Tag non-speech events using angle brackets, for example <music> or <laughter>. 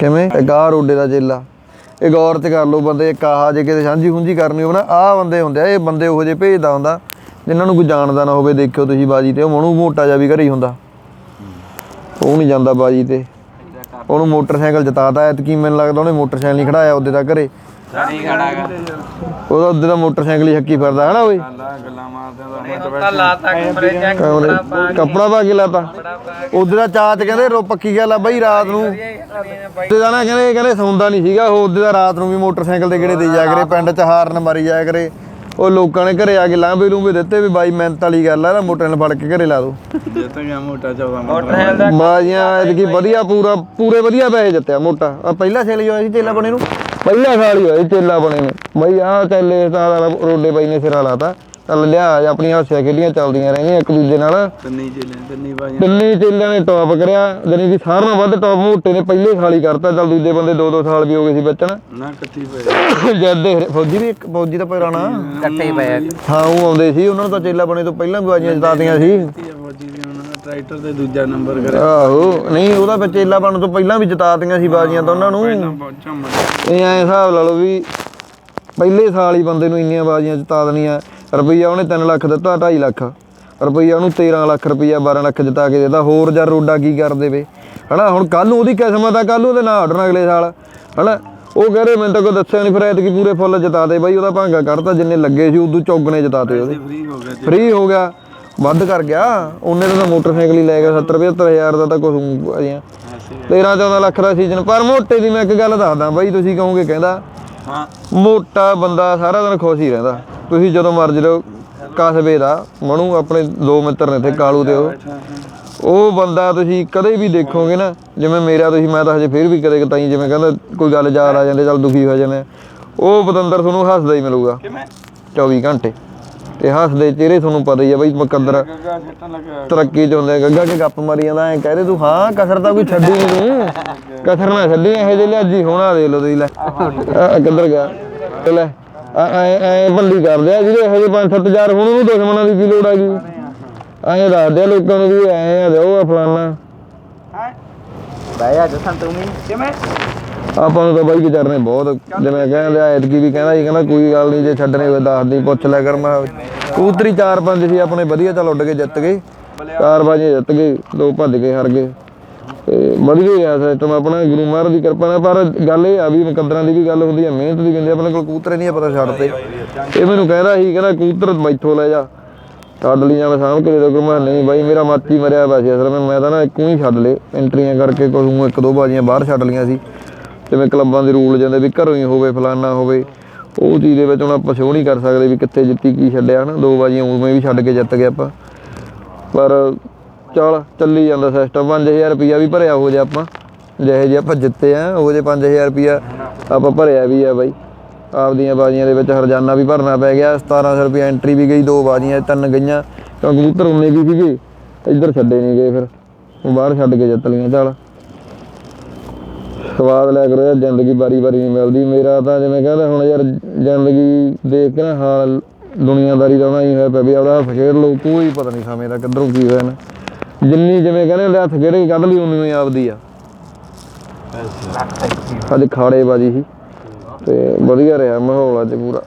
ਕਿਵੇਂ? ਇੱਕ ਆਹ ਰੋਡੇ ਦਾ ਚੇਲਾ। ਇਹ ਗੌਰ ਤੇ ਕਰ ਲਓ ਬੰਦੇ, ਇੱਕ ਆਹ ਜੇ ਕਿਤੇ ਸਾਂਝੀ ਹੁੰਝੀ ਕਰਨੀ ਹੋਵੇ ਨਾ, ਆਹ ਬੰਦੇ ਹੁੰਦੇ ਆ, ਇਹ ਬੰਦੇ ਉਹੋ ਜਿਹੇ ਭੇਜਦਾ ਹੁੰਦਾ, ਜਿਨ੍ਹਾਂ ਨੂੰ ਕੋਈ ਜਾਣਦਾ ਨਾ ਹੋਵੇ, ਦੇਖਿਓ ਤੁਸੀਂ ਬਾਜੀ ਤੇ, ਉਹ ਮਣੂ ਮੋਟਾ ਜਿਹਾ ਵੀ ਘਰੇ ਹੀ ਹੁੰਦਾ। ਉਹ ਨਹੀਂ ਜਾਂਦਾ ਬਾਜੀ ਤੇ। ਉਹਨੂੰ ਮੋਟਰਸਾਈਕਲ ਜਿਤਾਤਾ, ਐਤਕੀ ਮੈਨੂੰ ਲੱਗਦਾ ਉਹਨੇ ਮੋਟਰਸਾਈਕਲ ਨਹੀਂ ਖੜਾਇਆ ਉਹਦੇ ਦਾ ਘਰੇ। ਨਹੀਂ ਖੜਾਗਾ ਉਹਦਾ ਉਹਦੇ ਦਾ ਮੋਟਰਸਾਈਕਲ ਹੀ ਹੱਕੀ ਫਿਰਦਾ ਹਨਾ ਓਏ ਗੱਲਾਂ ਮਾਰਦੇ ਦਾ ਮੈਂ ਲਾਤਾ ਕਮਰੇ ਚ ਕੱਪੜਾ ਪਾ ਕੇ ਲਾਤਾ। ਉਹਦੇ ਦਾ ਚਾਚ ਕਹਿੰਦੇ ਰੋ ਪੱਕੀ ਗੱਲ ਆ ਬਈ ਰਾਤ ਨੂੰ। ਉਹਦੇ ਦਾ ਨਾ ਕਹਿੰਦੇ ਕਹਿੰਦੇ ਸੌਂਦਾ ਨਹੀਂ ਸੀਗਾ ਉਹ ਉਹਦੇ ਦਾ ਰਾਤ ਨੂੰ ਵੀ ਮੋਟਰਸਾਈਕਲ ਤੇ ਕਿਹੜੇ ਦੇ ਜਾ ਕਰੇ ਪਿੰਡ ਚ ਹਾਰਨ ਮਾਰੀ ਜਾਇਆ ਕਰੇ। ਉਹ ਲੋਕਾਂ ਨੇ ਘਰੇ ਆ ਕੇ ਲਾਂਬੇ ਲੂੰਬੇ ਦਿੱਤੇ ਵੀ ਬਾਈ ਮਿਹਨਤ ਵਾਲੀ ਗੱਲ ਆ ਨਾ ਮੋਟਰਸਾਈਕਲ ਫੜ ਕੇ ਘਰੇ ਲਾ ਦੋ। ਜਿੱਤ ਗਿਆ ਮੋਟਾ 14 ਮੋਟਰ ਬਾਜੀਆਂ ਐਤਕੀ ਵਧੀਆ ਪੂਰਾ ਪੂਰੇ ਵਧੀਆ ਪੈਸੇ ਜਿੱਤਿਆ ਮੋਟਾ। ਆ ਪਹਿਲਾ ਸੇਲ ਹੋਇਆ ਸੀ ਚੇਲਾ ਬਣੇ ਨੂੰ। ਪਹਿਲਾ ਸਾਲ ਹੀ ਹੋਇਆ ਚੇਲਾ ਬਣੇ ਨੂੰ। ਬਈ ਆਹ ਚੇਲੇ ਤਾਂ ਰੋਡੇ ਬਾਈ ਨੇ ਸਿਰਾ ਲਾਤਾ। ਚੱਲ ਲਿਆ ਆਪਣੀਆਂ ਹਾਸਿਆ ਖੇਡੀਆਂ ਚੱਲਦੀਆਂ ਰਹਿੰਦੀਆਂ ਇੱਕ ਦੂਜੇ ਨਾਲ। ਤਿੰਨੀ ਚੇਲਿਆਂ ਨੇ ਟੌਪ ਕਰਿਆ ਜਾਨੀ ਕਿ ਸਾਰਿਆਂ ਨਾਲੋਂ ਵੱਧ ਟੌਪ ਮੋਟੇ ਨੇ ਪਹਿਲੇ ਸਾਲ ਹੀ ਕਰਤਾ ਚੱਲ ਦੂਜੇ ਬੰਦੇ 2-2 ਸਾਲ ਵੀ ਹੋ ਗਏ ਸੀ ਬੱਚਣ ਨਾ ਕੱਟੀ ਪਏ। ਜਦ ਦੇ ਫੌਜੀ ਵੀ ਇੱਕ ਫੌਜੀ ਦਾ ਪੁਰਾਣਾ। ਕੱਟੇ ਪਏ ਹਾਂ ਉਹ ਆਉਂਦੇ ਸੀ ਉਹਨਾਂ ਨੂੰ ਤਾਂ ਚੇਲਾ ਬਣੇ ਤੋਂ ਪਹਿਲਾਂ ਵੀ ਬਾਜੀਆਂ ਜਿਤਾਤੀਆਂ ਸੀ। ਟਰੈਕਟਰ ਤੇ ਦੂਜਾ ਨੰਬਰ ਕਰਿਆ ਆਹੋ ਨਹੀਂ ਉਹਦਾ ਵਿੱਚ ਚੇਲਾ ਬਣਨ ਤੋਂ ਪਹਿਲਾਂ ਵੀ ਜਿਤਾਤੀਆਂ ਸੀ ਬਾਜੀਆਂ ਤਾਂ ਉਹਨਾਂ ਨੂੰ। ਪਹੁੰਚਾ ਇਹ ਐਂ ਹਿਸਾਬ ਲਾ ਲਓ ਵੀ ਪਹਿਲੇ ਸਾਲ ਹੀ ਬੰਦੇ ਨੂੰ ਇੰਨੀਆਂ ਬਾਜ਼ੀਆਂ ਜਿਤਾ ਦੇਣੀਆਂ। ਰੁਪਈਆ ਉਹਨੇ 3 ਲੱਖ ਦਿੱਤਾ 2.5 ਲੱਖ। ਰੁਪਈਆ ਉਹਨੂੰ 13 ਲੱਖ ਰੁਪਈਆ 12 ਲੱਖ ਜਿਤਾ ਕੇ ਦਿੱਤਾ। ਹੋਰ ਜਰ ਰੋਡਾ ਕੀ ਕਰ ਦੇਵੇ? ਹਨਾ ਹੁਣ ਕੱਲ ਨੂੰ ਉਹਦੀ ਕਿਸਮਤ ਆ ਕੱਲ ਨੂੰ ਉਹਦੇ ਨਾਲ ਆਡਣਾ ਅਗਲੇ ਸਾਲ। ਹਨਾ ਉਹ ਕਹ ਰਹੇ ਮੈਨੂੰ ਤਾਂ ਕੋਈ ਦੱਸਿਆ ਨਹੀਂ ਫਿਰ ਐਤਕੀ ਪੂਰੇ ਫੁੱਲ ਜਿਤਾ ਦੇ ਬਾਈ ਉਹਦਾ ਭਾਂਗਾ ਕੱਢਤਾ ਜਿੰਨੇ ਲੱਗੇ ਸੀ ਉਦੋਂ ਚੌਗਣੇ ਜਿਤਾਤੇ ਉਹਦੇ। ਫ੍ਰੀ ਹੋ ਗਿਆ ਫ੍ਰੀ ਹੋ ਗਿਆ। ਵੱਧ ਕਰ ਗਿਆ। ਉਹਨੇ ਤਾਂ ਮੋਟਰਸਾਈਕਲ ਹੀ ਲੈ ਗਿਆ 70 75000 ਦਾ ਤਾਂ ਕੁਝ ਅਜਿਹਾ 13 14 ਲੱਖ ਦਾ ਸੀਜ਼ਨ ਪਰ ਮੋਟੇ ਦੀ ਮੈਂ ਇੱਕ ਗੱਲ ਦੱਸਦਾ ਬਾਈ ਤੁਸੀਂ ਕਹੋਗੇ ਕਹਿੰਦਾ ਹਾਂ। ਮੋਟਾ ਬੰਦਾ ਸਾਰਾ ਦਿਨ ਖੁਸ਼ ਹੀ ਰਹਿੰਦਾ। ਤੁਸੀਂ ਜਦੋਂ ਮਰਜ਼ੀ ਲਓ ਕਸਬੇ ਦਾ ਮਣੂ ਆਪਣੇ ਦੋ ਮਿੱਤਰ ਨੇ ਇੱਥੇ ਕਾਲੂ ਉਹ। ਉਹ ਬੰਦਾ ਤੁਸੀਂ ਕਦੇ ਵੀ ਦੇਖੋਗੇ ਨਾ ਜਿਵੇਂ ਮੇਰਾ ਤੁਸੀਂ ਮੈਂ ਤਾਂ ਹਜੇ ਫਿਰ ਵੀ ਕਦੇ ਕਤਾਈ ਜਿਵੇਂ ਕਹਿੰਦਾ ਕੋਈ ਗੱਲ ਯਾਦ ਆ ਜਾਂਦੇ ਚੱਲ ਦੁਖੀ ਹੋ ਜਾਂਦੇ ਉਹ ਬਤੰਦਰ ਤੁਹਾਨੂੰ ਹੱਸਦਾ ਹੀ ਮਿਲੂਗਾ। ਕਿਵੇਂ? 24 ਘੰਟੇ। ਤੇ ਹੱਸਦੇ ਚਿਹਰੇ ਤੁਹਾਨੂੰ ਪਤਾ ਹੀ ਆ ਬਈ ਮੁਕੱਦਰ ਤਰੱਕੀ ਚ ਹੁੰਦੇ ਗੱਗਾ ਕੇ ਗੱਪ ਮਾਰੀ ਜਾਂਦਾ ਐ ਕਹਦੇ ਤੂੰ ਹਾਂ ਕਸਰ ਤਾਂ ਕੋਈ ਛੱਡੀ ਨਹੀਂ ਤੂੰ। <laughs> ਕਸਰ ਨਾ ਛੱਡੀ ਇਹ ਜੇ ਲਿਆਜੀ ਹੋਣਾ ਦੇ ਲੋ ਤੁਸੀਂ ਲੈ। ਕਿੱਧਰ ਗਿਆ? ਤੇ ਲੈ ਐ ਐ ਬੰਦੀ ਕਰਦੇ ਆ ਜਿਹੜੇ ਇਹੋ ਜਿਹੇ ਪੰਜ ਸੱਤ ਹਜ਼ਾਰ ਹੁਣ ਉਹਨੂੰ ਦੁਸ਼ਮਣਾਂ ਦੀ ਕੀ ਲੋੜ ਆ ਗਈ ਐਂ ਦੱਸਦੇ ਲੋਕਾਂ ਨੂੰ ਵੀ ਐ ਆ ਤੇ ਉਹ ਆ ਫਲਾਨਾ। ਬਈ ਆ ਜਸਨ ਤੂੰ ਕਿਵੇਂ? ਆਪਾਂ ਨੂੰ ਤਾਂ ਬਾਈ ਵਿਚਾਰਨੇ ਬਹੁਤ ਜਿਵੇਂ ਕਹਿੰਦੇ ਆ, ਐਤਕੀ ਵੀ ਕਹਿੰਦਾ ਸੀ, ਕਹਿੰਦਾ ਕੋਈ ਗੱਲ ਨਹੀਂ, ਜੇ ਛੱਡਣੇ ਹੋਏ ਦੱਸ ਦੀ ਪੁੱਛ ਲਿਆ ਕਰ, ਮੈਂ ਕਬੂਤਰੀ ਚਾਰ ਪੰਜ ਸੀ, ਆਪਣੇ ਵਧੀਆ ਚੱਲ ਉੱਡ ਕੇ ਜਿੱਤ ਗਏ। ਚਾਰ ਬਾਜੇ ਜਿੱਤ ਗਏ, ਦੋ ਭੱਜ ਕੇ ਹਾਰ ਗਏ। ਤੇ ਵਧੀਆ ਆ ਸਿਸਟਮ ਆਪਣਾ, ਗੁਰੂ ਮਹਾਰਾਜ ਦੀ ਕਿਰਪਾ ਨਾਲ, ਪਰ ਗੱਲ ਇਹ ਆ ਵੀ ਮੁਕੱਦਰਾਂ ਦੀ ਵੀ ਗੱਲ ਹੁੰਦੀ ਆ, ਮਿਹਨਤ ਦੀ ਕਹਿੰਦੇ ਆਪਣੇ ਕੋਲ ਕਬੂਤਰ ਨਹੀਂ ਆ, ਪਤਾ ਛੱਡਦੇ ਇਹ ਮੈਨੂੰ ਕਹਿੰਦਾ ਸੀ, ਕਹਿੰਦਾ ਕਬੂਤਰ ਮੈਥੋਂ ਲੈ ਜਾ। ਛੱਡ ਲਈ ਜਾਂ ਮੈਂ ਸਾਂਭ ਕੇ ਦੇ ਦੋ ਮੈਂ ਨਹੀਂ ਬਾਈ, ਮੇਰਾ ਮਾਤੀ ਮਰਿਆ ਵੈਸੇ ਅਸਲ ਵਿੱਚ, ਮੈਂ ਤਾਂ ਨਾ ਇੱਕੋ ਹੀ ਛੱਡ ਲੇ ਐਂਟਰੀਆਂ ਕਰਕੇ ਕੋਈ ਇੱਕ ਦੋ ਬਾਜੀਆਂ ਬਾਹਰ ਛੱਡ ਲੀਆਂ ਸੀ। ਜਿਵੇਂ ਕਲੱਬਾਂ ਦੇ ਰੂਲ ਜਾਂਦੇ ਵੀ ਘਰੋਂ ਹੀ ਹੋਵੇ, ਫਲਾਨਾ ਹੋਵੇ, ਉਹ ਚੀਜ਼ ਦੇ ਵਿੱਚ ਹੁਣ ਆਪਾਂ ਸ਼ੋਅ ਨਹੀਂ ਕਰ ਸਕਦੇ ਵੀ ਕਿੱਥੇ ਜਿੱਤੀ, ਕੀ ਛੱਡਿਆ, ਹਨਾ? ਦੋ ਬਾਜੀਆਂ ਉਵੇਂ ਵੀ ਛੱਡ ਕੇ ਜਿੱਤ ਗਏ ਆਪਾਂ। ਪਰ ਚੱਲ, ਚੱਲੀ ਜਾਂਦਾ ਸਿਸਟਮ 5000 ਰੁਪਿਆ ਵੀ ਭਰਿਆ ਹੋ ਜਾ ਆਪਾਂ। ਜਿਹੇ ਜੇ ਆਪਾਂ ਜਿੱਤੇ ਆ, ਉਹ ਜੇ 5000 ਰੁਪਿਆ ਆਪਾਂ ਭਰਿਆ ਵੀ ਆ ਬਾਈ। ਆਪਦੀਆਂ ਬਾਜੀਆਂ ਦੇ ਵਿੱਚ ਹਰਜਾਨਾ ਵੀ ਭਰਨਾ ਪੈ ਗਿਆ 1700 ਰੁਪਿਆ ਐਂਟਰੀ ਵੀ ਗਈ, ਦੋ ਬਾਜੀਆਂ ਤਿੰਨ ਗਈਆਂ। ਕਿਉਂਕਿ ਕਬੂਤਰ ਵੀ ਸੀਗੇ, ਇੱਧਰ ਛੱਡੇ ਨਹੀਂ ਗਏ ਫਿਰ। ਬਾਹਰ ਛੱਡ ਕੇ ਜਿੱਤ ਲਈਆਂ, ਚੱਲ। ਸਵਾਦ ਲਿਆ ਕਰੋ ਯਾਰ ਜ਼ਿੰਦਗੀ ਬਾਰੀ ਬਾਰੀ ਨਹੀਂ ਮਿਲਦੀ। ਮੇਰਾ ਤਾਂ ਜਿਵੇਂ ਕਹਿੰਦਾ ਹੁਣ ਯਾਰ ਜ਼ਿੰਦਗੀ ਦੇਖ ਕੇ ਨਾ ਹਾਲ ਦੁਨੀਆਦਾਰੀ ਦਾ ਨਾ ਹੀ ਹੋਇਆ ਪਿਆ ਵੀ ਆਪਦਾ ਖੇਡ ਲਓ ਕੋਈ ਪਤਾ ਨਹੀਂ ਸਮੇਂ ਦਾ ਕਿੱਧਰੋਂ ਕੀ ਹੋਇਆ ਨਾ। ਜਿੰਨੀ ਜਿਵੇਂ ਕਹਿੰਦੇ ਹੁੰਦੇ ਹੱਥ ਕੇ ਕੱਢ ਲਈ ਉਨੀ ਹੀ ਆਪਦੀ ਆ। ਅੱਜ ਖਾੜੇ ਬਾਜੀ ਸੀ ਤੇ ਵਧੀਆ ਰਿਹਾ ਮਾਹੌਲ ਅੱਜ ਪੂਰਾ।